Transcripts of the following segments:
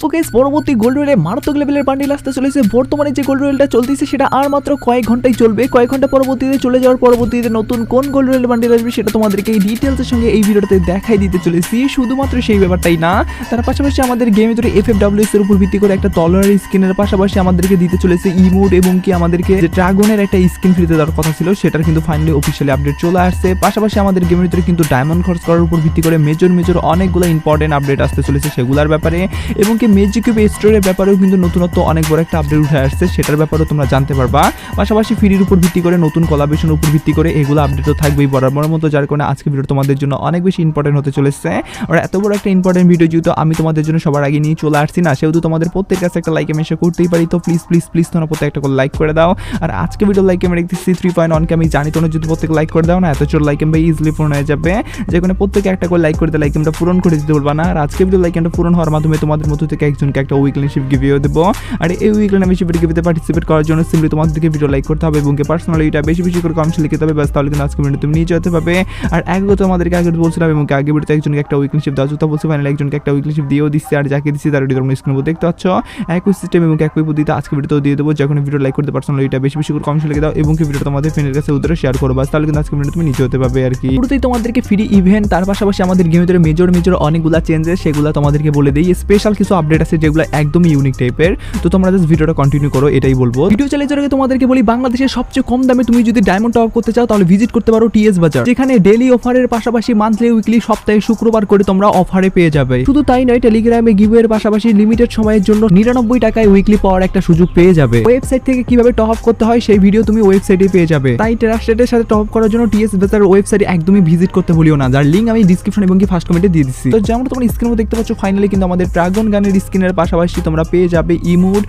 তো পরবর্তী গোল্ড রয়েলে মারাত্মক লেভেলের বান্ডিল আসতে চলেছে। বর্তমানে যে গোল্ড রয়েলটা চলতেছে, সেটা আর মাত্র কয়েক ঘন্টায় চলবে। কয়েক ঘণ্টা পরবর্তীতে চলে যাওয়ার পরবর্তীতে নতুন কোন গোল্ড রয়েল বান্ডিল আসবে, সেটা তোমাদেরকে এই ডিটেলসের সঙ্গে এই ভিডিওতে দেখাই দিতে চলেছি। শুধুমাত্র সেই ব্যাপারটাই না, তার পাশাপাশি আমাদের গেমের ভিতরে এফ এফ ডাব্লিউ এর উপর ভিত্তি করে একটা টলার স্কিনের পাশাপাশি আমাদেরকে দিতে চলেছে ইমোড এবং কি আমাদেরকে যে ড্রাগনের একটা স্কিন ফ্রিতে দেওয়ার কথা ছিল, সেটার কিন্তু ফাইনালি অফিসিয়ালি আপডেট চলে আসছে। পাশাপাশি আমাদের গেমের ভিতরে কিন্তু ডায়মন্ড খরচ করার উপর ভিত্তি করে মেজর মেজর অনেকগুলো ইম্পর্টেন্ট আপডেট আসতে চলেছে সেগুলোর ব্যাপারে। এবং কি মেজিক কিউব স্টোরের ব্যাপারেও কিন্তু নতুনত্ব অনেক বড় একটা আপডেট উঠে আসছে, সেটার ব্যাপারেও তোমরা জানতে পারবা। পাশাপাশি ফ্রির উপর ভিত্তি করে, নতুন কলাবেশনের উপর ভিত্তি করে এগুলো আপডেটও থাকবেই বরাবর মতো, যার কারণে আজকে ভিডিও তোমাদের জন্য অনেক বেশি ইম্পর্টেন্ট হতে চলেছে। আর এত বড় একটা ইম্পর্টেন্ট ভিডিও যেহেতু আমি তোমাদের জন্য সবার আগে নিয়ে চলে আসছি না, সেহেতু তোমাদের প্রত্যেক কাছে একটা লাইক মেশে করতেই পারি, তো প্লিজ প্লিজ প্লিজ তোমরা প্রত্যেক একটা করে লাইক করে দাও। আর আজকে ভিডিও লাইক আমি রেখেছি থ্রি পয়েন্ট ওয়ানকে আমি জানি তোমরা যদি প্রত্যেক লাইক করে দাও না, এত চোর লাইক এমবে ইজিলি পূরণ হয়ে যাবে। যে কোনো প্রত্যেকে একটা করে লাইক করে দিলে লাইক এমটা পূরণ করে দিতে বলবা না। আর আজকে ভিডিও লাইক এমটা পূরণ হওয়ার মাধ্যমে তোমাদের মধ্যে থেকে একজনকে একটা উইকলি শিপ গিভিও দেবো। আর এই উইকলি আমি শিপের গিভিতে পার্টিসিপেট করার জন্য সিম্পলি তোমাদেরকে ভিডিও লাইক করতে হবে এবং পার্সোনালি এটা বেশি বেশি করে কমেন্টস লিখতে হবে। ব্যাস, তাহলে কিন্তু আজকে ভিডিও তুমি নিয়ে যেতে পারবে আর আগে তো আমাদেরকে আগে বলছিলাম এবং আগে ভিডিওতে একজনকে একটা উইকলি শিপ দেওয়া কথা বলছি ফাইনালি একজনকে একটা উইকলি শিপ দিয়েও দিচ্ছে। আর যাকে দিচ্ছি তার ভিডিও তোমরা স্ক্রিনে দেখতে পাচ্ছ। একই সিস্টেম এবং একই পদ্ধতিতে আজকে ভিডিওতেও দিয়ে দেবো। যখন ভিডিও লাইক করতে পার্সোনালি এটা বেশি বেশি করে কমেন্টস লিখে দাও এবং ভিডিও তোমাদের ফ্রেন্ডের কাছে উত্তরে শেয়ার করো। বাস তাহলে কিন্তু আজকে ভিডিও তুমি নিচে হতে পারবে আর কি। শুরুতেই তোমাদেরকে ফ্রি ইভেন্ট তার পাশাপাশি আমাদের গেমের মেজর মেজর অনেকগুলো চেঞ্জেস সেগুলো তোমাদেরকে বলে দিই। স্পেশাল কিছু আপডেট আছে যেগুলো একদমই ইউনিক টাইপের তো তোমরা জাস্ট ভিডিওটা কন্টিনিউ করো, এটাই বলব। ভিডিও চালিয়ে যাওয়ার আগে তোমাদেরকে বলি, বাংলাদেশের সবচেয়ে কম দামে তুমি যদি ডায়মন্ড টপ করতে চাও, তাহলে ভিজিট করতে পারো টিএস বাজার যেখানে ডেলি অফারের পাশাপাশি মান্থলি উইকলি সপ্তাহে শুক্রবার করে তোমরা অফারে পেয়ে যাবে। শুধু তাই নয় টেলিগ্রামে গিভের পাশাপাশি লিমিটেড সময়ের জন্য নিরানব্বই টাকায় উইকলি পাওয়ার একটা সুযোগ পেয়ে যাবে। ওয়েবসাইট থেকে কীভাবে টপ আপ করতে হয়, সেই ভিডিও তুমি ওয়েবসাইটে পেয়ে যাবে। তাই ট্রাস্টেডের সাথে টপ আপ করার জন্য টিএস বাজার ওয়েবসাইট একদমই ভিজিট করতে ভুলিও না, যার লিঙ্ক আমি ডিসক্রিপশন এবং কি ফার্স্ট কমেন্টে দিয়ে দিচ্ছি তো যেমন তোমরা স্ক্রিনে দেখতে পাচ্ছ ফাইনালি কিন্তু আমাদের ড্রাগন গানের স্ক্রিনের পাশাপাশি তোমরা পেয়ে যাবে ইমোড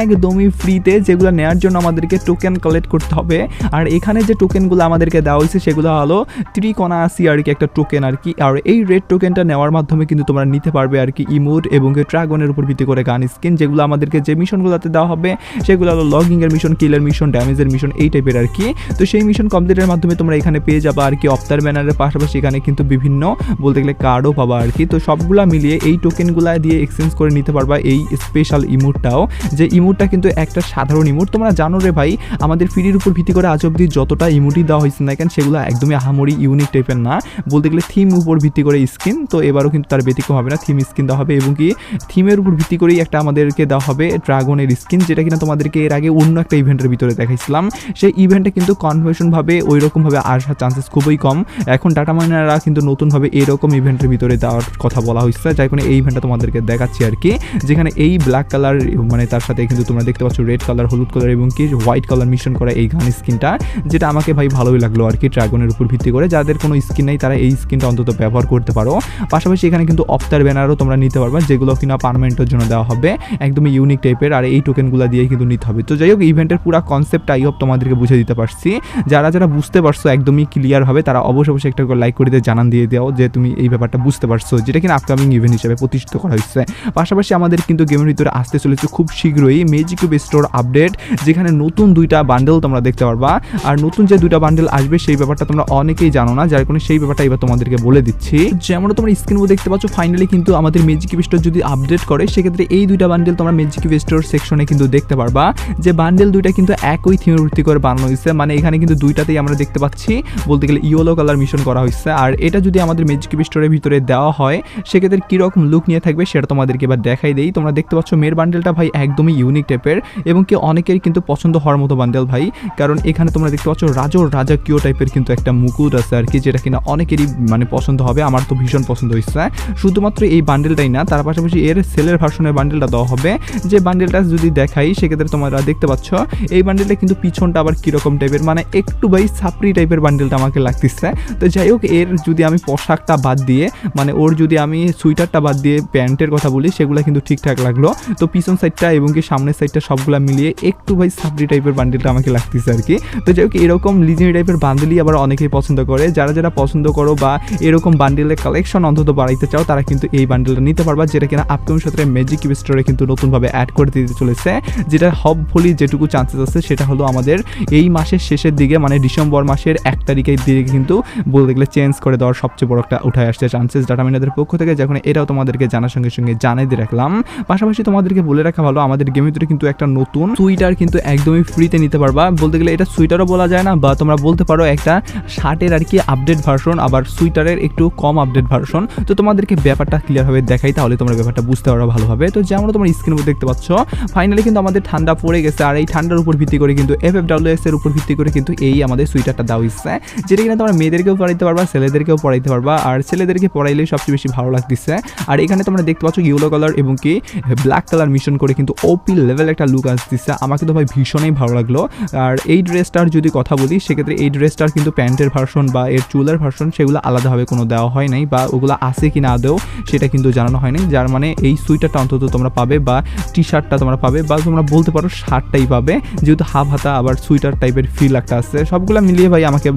একদমই ফ্রিতে যেগুলো নেওয়ার জন্য আমাদেরকে টোকেন কালেক্ট করতে হবে। আর এখানে যে টোকেনগুলো আমাদেরকে দেওয়া হয়েছে, সেগুলো হলো ত্রিকোণা আসি আর কি একটা টোকেন আর কি। আর এই রেড টোকেনটা নেওয়ার মাধ্যমে কিন্তু তোমরা নিতে পারবে আর কি ইমোড এবং ড্রাগনের উপর ভিত্তি করে গান স্কিন যেগুলো আমাদেরকে যে মিশনগুলোতে দেওয়া হবে, সেগুলো হলো লগিংয়ের মিশন কিলের মিশন ড্যামেজের মিশন এই টাইপের আর কি। তো সেই মিশন কমপ্লিটের মাধ্যমে তোমরা এখানে পেয়ে যাবা আর কি অফতার ব্যানারের পাশাপাশি এখানে কিন্তু বিভিন্ন বলতে গেলে কার্ডও পাবা আর কি। তো সবগুলা মিলিয়ে এই টোকেনগুলা দিয়ে এক্সচেঞ্জ করে নিতে পারবা এই স্পেশাল ইমোটটাও যে ইমোটটা কিন্তু একটা সাধারণ ইমোট তোমরা জানো রে ভাই, আমাদের ফ্রির উপর ভিত্তি করে আজ অব্দি যতটা ইমোটি দেওয়া হয়েছে না কেন, সেগুলো একদমই আহামরি ইউনিক টাইপের না। বলতে গেলে থিম উপর ভিত্তি করে স্কিন তো এবারও কিন্তু তার ব্যতিক্রম হবে না থিম স্কিন দেওয়া হবে এবং কি থিমের উপর ভিত্তি করেই একটা আমাদেরকে দেওয়া হবে ড্রাগনের স্কিন যেটা কিনা তোমাদেরকে এর আগে অন্য একটা ইভেন্টের ভিতরে দেখাইছিলাম। সেই ইভেন্টে কিন্তু কনভেশনভাবে ওই রকমভাবে আসার চান্সেস খুবই কম। এখন ডাটা মাইনাররা কিন্তু নতুনভাবে এরকম ইভেন্টের ভিতরে দেওয়ার কথা বলা হয়েছে যাই কোনো এই ইভেন্টটা তোমাদেরকে দেখাচ্ছি আর কি যেখানে এই ব্ল্যাক কালার মানে তার সাথে কিন্তু তোমরা দেখতে পাচ্ছ রেড কালার হলুদ কালার এবং কি হোয়াইট কালার মিশন করা এই গান স্কিনটা যেটা আমাকে ভাই ভালোই লাগল আর কি ড্রাগনের উপর ভিত্তি করে। যাদের কোনো স্কিন নেই, তারা এই স্কিনটা অন্তত ব্যবহার করতে পারো। পাশাপাশি এখানে কিন্তু অফতার ব্যানারও তোমরা নিতে পারবে, যেগুলো কিনা পারমানেন্টের জন্য দেওয়া হবে। একদমই ইউনিক টাইপের আর এই টোকেনগুলো দিয়ে কিন্তু নিতে হবে। তো যাই হোক ইভেন্টের পুরো কনসেপ্ট আই হোপ তোমাদেরকে বুঝে দিতে পারছি। যারা যারা বুঝতে পারছ একদমই ক্লিয়ার হবে, তারা অবশ্যই অবশ্যই একটা লাইক করে দিয়ে জানান দিয়ে দাও যে তুমি এই ব্যাপারটা বুঝতে পারছ, যেটা কিনা আপকামিং ইভেন্ট হিসেবে প্রতিষ্ঠিত করা হয়েছে। পাশাপাশি আমাদের কিন্তু গেমের ভিতরে আসতে চলেছে খুব শীঘ্রই মেজিকিউব স্টোর আপডেট যেখানে নতুন দুইটা বান্ডেল তোমরা দেখতে পারবা। আর নতুন যে দুইটা বান্ডেল আসবে, সেই ব্যাপারটা তোমরা অনেকেই জানো না, যার কারণে সেই ব্যাপারটা এবার তোমাদেরকে বলে দিচ্ছি। যেমন তোমরা স্ক্রিন দেখতে পাচ্ছ ফাইনালি কিন্তু আমাদের মেজিকিউব স্টোর যদি আপডেট করে, সেক্ষেত্রে এই দুইটা বান্ডেল তোমরা মেজিকিউব স্টোর সেকশনে কিন্তু দেখতে পারবা, যে বান্ডেল দুইটা কিন্তু একই থিমের ভিত্তি করে বানানো হয়েছে। মানে এখানে কিন্তু দুইটাতেই আমরা দেখতে পাচ্ছি, বলতে গেলে ইয়েলো কালার মিশন করা হয়েছে। আর এটা যদি আমাদের মেজিকিউব স্টোরের ভিতরে দেওয়া হয়, সেক্ষেত্রে কীরকম লুক নিয়ে থাকবে, সেটা তোমাদেরকে এবার দেখাই দেই। তোমরা দেখতে পাচ্ছ মেয়ের বান্ডেলটা ভাই একদমই ইউনিক টাইপের এবং কি অনেকের কিন্তু পছন্দ হওয়ার মতো বান্ডেল ভাই। কারণ এখানে তোমরা দেখতে পাচ্ছ রাজর রাজা কিও টাইপের কিন্তু একটা মুকুট আছে আর কি, যেটা কিনা অনেকেরই মানে পছন্দ হবে। আমার তো ভীষণ পছন্দ হয়েছে। শুধুমাত্র এই বান্ডেলটাই না, তার পাশাপাশি এর সেলের ভার্সনের বান্ডেলটা দেওয়া হবে। যে বান্ডেলটা যদি দেখাই, সেক্ষেত্রে তোমরা দেখতে পাচ্ছ এই বান্ডেলটা কিন্তু পিছনটা আবার কীরকম টাইপের মানে একটু ভাই সাপড়ি টাইপের বান্ডেলটা আমাকে লাগতেছে। তো যাই হোক, এর যদি আমি পোশাকটা বাদ দিয়ে মানে ওর যদি আমি সুইটারটা বাদ দিয়ে, প্যান্টের কথা বলি সেগুলো কিন্তু ঠিকঠাক লাগল। তো পিছন সাইডটা এবং কি সামনের সাইডটা সবগুলো মিলিয়ে একটু ভাই সাবরি টাইপের বান্ডেলটা আমাকে লাগতেছে আর কি। তো যাই হোক, এরকম লিজেন্ডি টাইপের বান্ডেলই আবার অনেকেই পছন্দ করে। যারা যারা পছন্দ করো বা এরকম বান্ডেলের কালেকশন অন্তত বাড়াইতে চাও, তারা কিন্তু এই বান্ডেলটা নিতে পারবা, যেটা কিনা আপকামিং সত্রে ম্যাজিক স্টোরে কিন্তু নতুনভাবে অ্যাড করে দিতে চলেছে। যেটা হপফুলি যেটুকু চান্সেস আছে, সেটা হলো আমাদের এই মাসের শেষের দিকে মানে ডিসেম্বর মাসের এক তারিখের দিকে কিন্তু বলতে গেলে চেঞ্জ করে দেওয়ার সবচেয়ে বড় একটা উঠায় আসছে চান্সেস ডাটা মিনাদের পক্ষ থেকে যখন এটাও তোমাদেরকে জানার সঙ্গে সঙ্গে জানিয়ে দিয়ে রাখলাম। পাশাপাশি তোমাদেরকে বলে রাখা ভালো, আমাদের গেমের ভিতরে কিন্তু একটা নতুন সুইটার কিন্তু একদমই ফ্রিতে নিতে পারবা। বলতে গেলে এটা সুইটারও বলা যায় না, বা তোমরা বলতে পারো একটা শার্টের আর কি আপডেট ভার্সন আবার সুইটারের একটু কম আপডেট ভার্সন তো তোমাদেরকে ব্যাপারটা ক্লিয়ারভাবে দেখাই, তাহলে তোমরা ব্যাপারটা বুঝতে পারো ভালোভাবে। তো যেমন তোমরা স্ক্রিনের উপর দেখতে পাচ্ছ ফাইনালি কিন্তু আমাদের ঠান্ডা পড়ে গেছে, আর এই ঠান্ডার উপর ভিত্তি করে কিন্তু এফ এফ ডাব্লিউএস এর উপর ভিত্তি করে কিন্তু এই আমাদের সুইটারটা দেওয়া হচ্ছে যেটা কিনা তোমরা মেয়েদেরকেও পড়াইতে পারবা, ছেলেদেরকেও পড়াইতে পারবা, আর ছেলেদেরকে পড়াইলে সবচেয়ে বেশি ভালো লাগতেছে। আর এখানে তোমরা দেখতে পাচ্ছ ইয়েলো কালার এবং কি ব্ল্যাক কালার মিশন করে কিন্তু ওপি লেভেল একটা লুক আসতেছে। আমাকে তো ভাই ভীষণই ভালো লাগল। আর এই ড্রেসটার যদি কথা বলি, সেক্ষেত্রে এই ড্রেসটার কিন্তু প্যান্টের ভার্সন বা এর চুলের ভার্সন সেগুলো আলাদাভাবে কোনো দেওয়া হয় নাই বা ওগুলো আছে কি না আদেও সেটা কিন্তু জানানো হয়নি। যার মানে এই সুইটারটা অন্তত তোমরা পাবে বা টি শার্টটা তোমরা পাবে বা তোমরা বলতে পারো শার্টটাই পাবে। যেহেতু হাফ হাতা আবার সুইটার টাইপের ফিল একটা আছে। সবগুলো মিলিয়ে ভাই আমাকে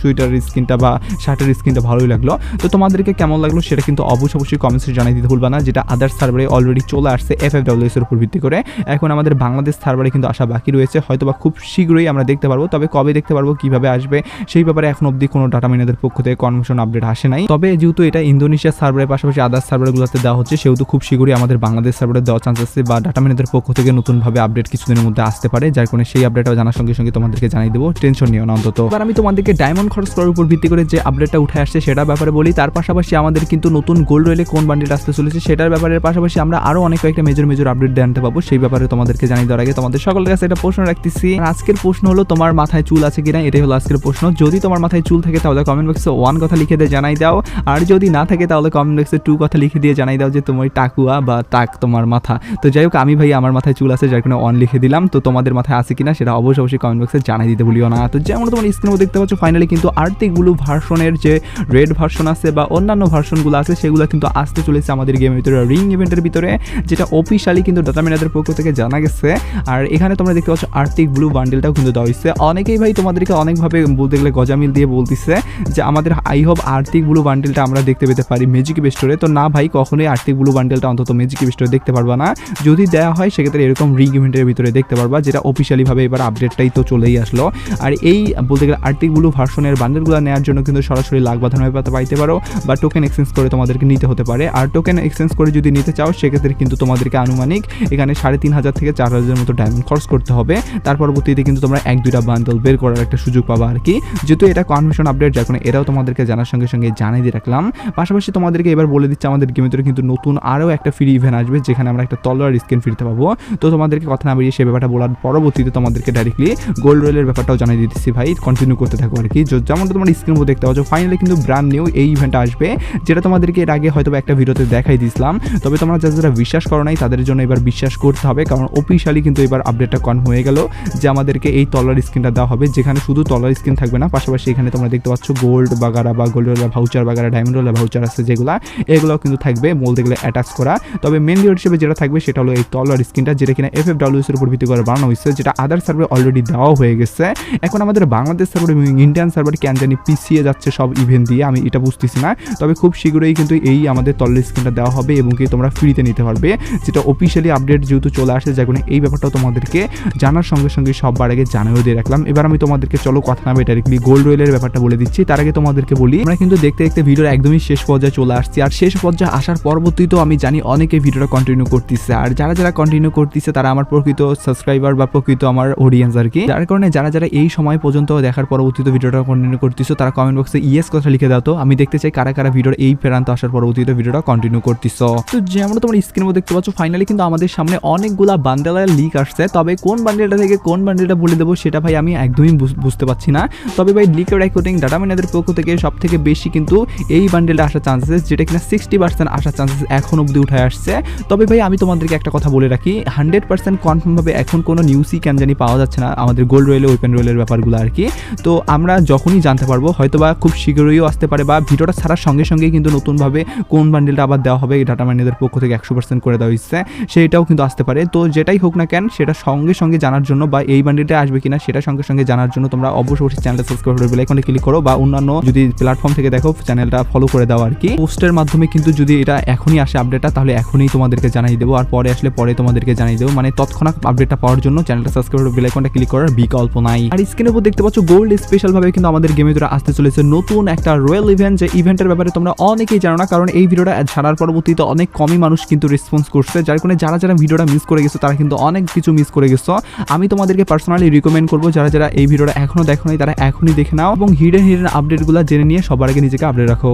সুইটারের স্কিনটা বা শার্টের স্কিনটা ভালোই লাগল। তো তোমাদেরকে কেমন লাগল সেটা কিন্তু অবশ্যই অবশ্যই কমেন্টসে জানিয়ে দিতে ভুলবা না, যেটা আদার্স সার্ভারে অলরেডি চলে আসছে এফ এফ উপর ভিত্তি করে। এখন আমাদের বাংলাদেশ সার্ভারে কিন্তু আসা বাকি রয়েছে। হয়তো বা খুব শীঘ্রই আমরা দেখতে পারব, তবে কবে দেখতে পারব, কীভাবে আসবে, সেই ব্যাপারে এখন অবধি কোনো ডাটা মিনাদের পক্ষ থেকে কনফার্মেশন আপডেট আসে নাই। তবে যেহেতু এটা ইন্দোনেশিয়া সার্ভারের পাশাপাশি আদার্স সার্ভারগুলোতে দেওয়া হচ্ছে, সেহেতু খুব শীঘ্রই আমাদের বাংলাদেশ সার্ভারে দেওয়ার চান্স আছে বা ডাটা মিনাদের পক্ষ থেকে নতুনভাবে আপডেট কিছুদিনের মধ্যে আসতে পারে। যার কারণে সেই আপডেটটা জানার সঙ্গে সঙ্গে তোমাদেরকে জানিয়ে দেবো। টেনশন নিও না অন্তত। এবার আমি তোমাদেরকে ডায়মন্ড খরচ করার উপর ভিত্তি করে যে আপডেটটা উঠে আসছে সেটা ব্যাপারে বলি। তার পাশাপাশি আমাদের কিন্তু নতুন গোল্ড রয়েলে কোন বান্ডিল আসতে চলেছে, সেটার ব্যাপারে পাশাপাশি আমরা আরও অনেক কয়েকটা মেজর মেজর আপডেট জানতে পাবো সেই ব্যাপারে তোমাদেরকে জানিয়ে দেওয়ার আগে তোমাদের সকলের কাছে একটা প্রশ্ন রাখতেছি। আজকের প্রশ্ন হলো, তোমার মাথায় চুল আছে কিনা? এটাই হলো আজকের প্রশ্ন। যদি তোমার মাথায় চুল থাকে, তাহলে কমেন্ট বক্সে ওয়ান কথা লিখে দিয়ে জানাই দাও। আর যদি না থাকে, তাহলে কমেন্ট বক্সে টু কথা লিখে দিয়ে জানাই দাও যে, তোমার টাকুয়া বা টাক তোমার মাথা। তো যাই হোক, আমি ভাই, আমার মাথায় চুল আছে, যার কারণে অন লিখে দিলাম। তো তোমাদের মাথায় আছে কিনা, সেটা অবশ্যই অবশ্যই কমেন্ট বক্সে জানাই দিতে ভুলিও না। তো যেমন তোমার স্ক্রিনে দেখতে পাচ্ছ ফাইনালি কিন্তু আর্থিক ব্লু ভার্সনের যে রেড ভার্সন আছে বা অন্যান্য ভার্সনগুলো আছে, সেগুলো কিন্তু আসতে চলেছে আমাদের গেমের ভিতরে। রিং ইভেন্টের ভিতরে, যেটা অফিসিয়ালি কিন্তু ডাটা মিনাদের পক্ষ থেকে জানা গেছে। আর এখানে তোমরা দেখতে পাচ্ছ আর্থিক ব্লু বান্ডেলটাও কিন্তু দেওয়া হয়েছে। অনেকেই ভাই তোমাদেরকে অনেকভাবে বলতে গেলে গজামিল দিয়ে বলতেছে যে, আমাদের আই হোপ আর্থিক ব্লু বান্ডেলটা আমরা দেখতে পেতে পারি ম্যাজিক স্টোরে তো না ভাই, কখনোই আর্থিক ব্লু বান্ডেলটা অন্তত ম্যাজিক স্টোরে দেখতে পারবা না। যদি দেওয়া হয়, সেক্ষেত্রে এরকম রিং ইভেন্টের ভিতরে দেখতে পারবা, যেটা অফিসিয়ালিভাবে এবার আপডেটটাই তো চলেই আসলো। আর এই বলতে গেলে আর্থিক ব্লু ভার্সনের বান্ডেলগুলো নেওয়ার জন্য কিন্তু সরাসরি লাখ বাঁধানো পাইতে পারো বা টোকেন এক্সচেঞ্জ করে তোমাদেরকে নিতে হতে পারে। আর টোকেন এক্সচেঞ্জ করে যদি নিতে চাও সেক্ষেত্রে কিন্তু তোমাদেরকে আনুমানিক এখানে সাড়ে তিন হাজার থেকে চার হাজারের মতো ডায়মন্ড খরচ করতে হবে। তার পরবর্তীতে কিন্তু তোমরা এক দুইটা বান্ডেল বের করার একটা সুযোগ পাবা আর কি। যেহেতু এটা কনফার্মেশন আপডেট কারণে এটাও তোমাদেরকে জানার সঙ্গে সঙ্গে জানিয়ে দিয়ে রাখলাম। পাশাপাশি তোমাদেরকে এবার বলে দিচ্ছে, আমাদের গেমের ভিতরে কিন্তু নতুন আরও একটা ফ্রি ইভেন্ট আসবে, যেখানে আমরা একটা তলোয়ার স্ক্রিন ফিরতে পাবো। তো তোমাদেরকে কথা না বেরিয়ে সে ব্যাপারটা বলার পরবর্তীতে তোমাদেরকে ডাইরেক্টলি গোল্ড রয়েলের ব্যাপারটাও জানিয়ে দিতেছি ভাই। কন্টিনিউ করতে থাকো আর কি। য- যেমনটা তোমার স্ক্রিন উপর দেখতে পাচ্ছ ফাইনালি কিন্তু ব্র্যান্ড নিউ এই ইভেন্টটা আসবে, যেটা তোমাদেরকে এর আগে হয়তো একটা ভিডিওতে দেখাই দিয়েছিলাম তবে তোমরা যারা যারা বিশ্বাস করো নাই, তাদের জন্য এবার বিশ্বাস করতে হবে। কারণ অফিসিয়ালি কিন্তু এবার আপডেটটা কনফার্ম হয়ে গেল যে আমাদেরকে এই তলার স্ক্রিনটা দেওয়া হবে, যেখানে শুধু তলার স্ক্রিন থাকবে না, পাশাপাশি এখানে তোমরা দেখতে পাচ্ছ গোল্ড বাগারা বা গোল্ড ভাউচার বাগারা ডায়মন্ড ভাউচার আছে যেগুলা, এগুলোও কিন্তু থাকবে বলতে গেলে অ্যাটাচ করা। তবে মেন রিওয়ার্ড হিসেবে যেটা থাকবে সেটা হলো এই তলার স্ক্রিনটা যেটা কিনা এফ এফ ডাব্লিউএস এর উপর ভিত্তি করে বানানো হয়েছে, যেটা আদার সার্ভে অলরেডি দেওয়া হয়ে গেছে। এখন আমাদের বাংলাদেশ সার্ভার এবং ইন্ডিয়ান সার্ভার কেন জানি পিছিয়ে যাচ্ছে সব ইভেন্ট দিয়ে, আমি এটা বুঝতেছি না। তবে খুব শীঘ্রই কিন্তু এই আমাদের তলের স্ক্রিনটা দেওয়া হবে এবং কি তোমরা ফ্রিতে নিতে পারবে। যেটা অফিসিয়ালি আপডেট যেহেতু চলে আসে, যার কারণে এই ব্যাপারটাও তোমাদেরকে জানার সঙ্গে সঙ্গে সববার আগে জানিয়েও দিয়ে রাখলাম। এবার আমি তোমাদেরকে, চলো কথা না ডাইরেক্টলি গোল্ড রয়েলের ব্যাপারটা বলে দিচ্ছি। তার আগে তোমাদেরকে বলি, আমরা কিন্তু দেখতে দেখতে ভিডিওর একদমই শেষ পর্যায়ে চলে আসছি। আর শেষ পর্যায়ে আসার পরবর্তীতেও আমি জানি অনেকে ভিডিওটা কন্টিনিউ করতেছে। আর যারা যারা কন্টিনিউ করতেছে, তারা আমার প্রকৃত সাবস্ক্রাইবার বা প্রকৃত আমার অডিয়েন্স আর কি। যার কারণে যারা যারা এই সময় পর্যন্ত দেখার পরবর্তীতে ভিডিওটা কন্টিনিউ করতেছো, তারা কমেন্ট বক্সে ইয়েস কথা লিখে দাও তো। আমি দেখতে চাই কারা কারা ভিডিওর এই প্রান্ত আসার পরবর্তীতে ভিডিওটা কন্টিনিউ করতেছো। তো যেমন তোমার স্ক্রিনের মধ্যে দেখতে পাচ্ছ ফাইনালি কিন্তু আমাদের সামনে অনেকগুলা বান্ডেলের লিক আসছে। তবে কোন বান্ডেলটা থেকে কোন বান্ডেলটা বলে দেবো সেটা ভাই আমি একদমই বুঝ- বুঝতে পারছি না। তবে ভাই লিকের রেকর্ডিং ডাটা মিনাদের পক্ষ থেকে সব থেকে বেশি কিন্তু এই বান্ডেলটা আসার চান্সেস যেটা কিনা সিক্সটি পার্সেন্ট আসার চান্সেস এখন অব্দি উঠে আসছে। তবে ভাই আমি তোমাদেরকে একটা কথা বলে রাখি হান্ড্রেড পার্সেন্ট কনফার্মভাবে এখন কোনো নিউজই কেন জানি পাওয়া যাচ্ছে না, আমাদের গোল্ড রয়েলে ওপেন রয়েলের ব্যাপারগুলো আর কি। তো আমরা যখনই জানতে পারব হয়তো বা খুব শীঘ্রইও আসতে পারে বা ভিডিওটা ছাড়ার সঙ্গে সঙ্গেই কিন্তু নতুনভাবে কোন বান্ডেলটা আবার দেওয়া হবে ডাটা মাইনেদের পক্ষ থেকে একশো পার্সেন্ট করে দেওয়া হচ্ছে সেইটাও কিন্তু আসতে পারে। তো যেটাই হোক না কেন, সেটা সঙ্গে সঙ্গে জানার জন্য বা এই বান্ডেলটা আসবে কিনা, সেটা সঙ্গে সঙ্গে জানার জন্য তোমরা অবশ্যই চ্যানেলটা সাবস্ক্রাইব করে বেলাইকনে ক্লিক করো বা অন্যান্য যদি প্ল্যাটফর্ম থেকে দেখো, চ্যানেলটা ফলো করে দাও আর কি পোস্টের মাধ্যমে কিন্তু যদি এটা এখনই আসে আপডেটটা তাহলে এখনই তোমাদেরকে জানাই দেবো। আর পরে আসলে পরে তোমাদেরকে জানাই দেবো। মানে তৎক্ষণাৎ আপডেটটা পাওয়ার জন্য চ্যানেলটা সাবস্ক্রাইব করে বেলাইকনটা ক্লিক করার বিকল্প নাই। আর স্ক্রিনের উপর দেখতে পাচ্ছ গোল্ড স্পেশাল ভাবে কিন্তু আমাদের গেমে ধরে আসতে চলেছে নতুন একটা রয়্যাল ইভেন্ট যে ইভেন্টের ব্যাপারে তোমরা অনেকেই জানো না, কারণ এই ভিডিওটা ছাড়ার পরবর্তীতে অনেক কমই মানুষ কিন্তু রেসপন্স করছে। যার কারণে যারা যারা ভিডিওটা মিস করে গেছো, তারা কিন্তু অনেক কিছু মিস করে গেছো। আমি তোমাদেরকে পার্সোনালি রিকমেন্ড করব, যারা যারা এই ভিডিওটা এখনও দেখো নাই, তারা এখনই দেখে নাও এবং হিডেন হিডেন আপডেটগুলো জেনে নিয়ে সবার আগে নিজেকে আপডেট রাখো।